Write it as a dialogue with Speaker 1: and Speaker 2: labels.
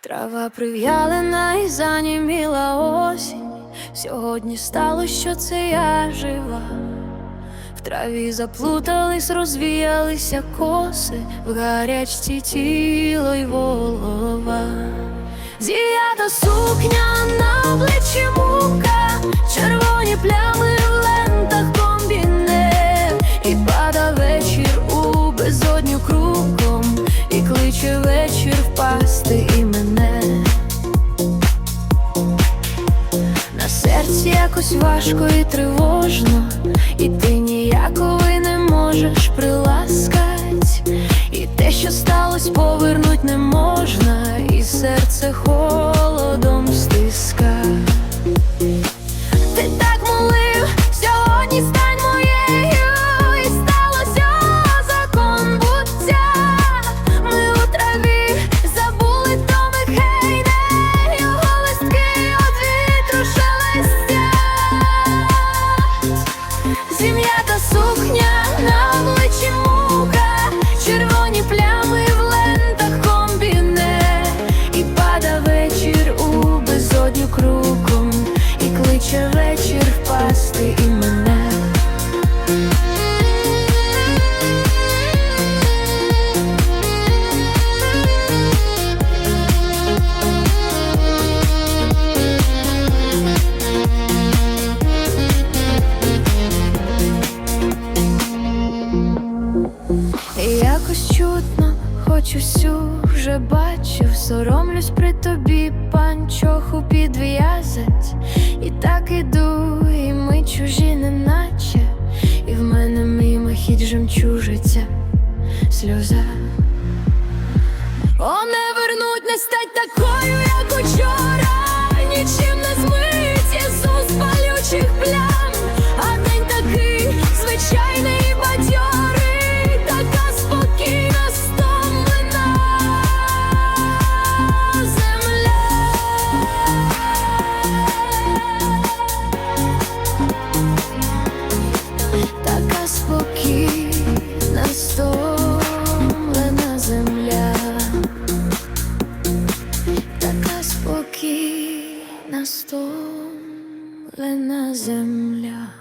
Speaker 1: Трава прив'ялена і заніміла осінь. Сьогодні стало, що це я жива. В траві заплутались, розвіялися коси, в гарячці тіло й голова. Зів'ята сукня на обличчі серці якось важко і тривожно, і ти ніякови не можеш приласкать, і те, що сталося, повернуть не можна, вечір впасти і мене. Якось чутно, хоч усю вже бачив, соромлюсь при тобі панчоху підв'язать. І так іду, і ми чужі, неначе, і в мене мимохідь жемчужиться сльоза. О, не вернуть, не стать такою, як учора, нічим не Настоплена земля.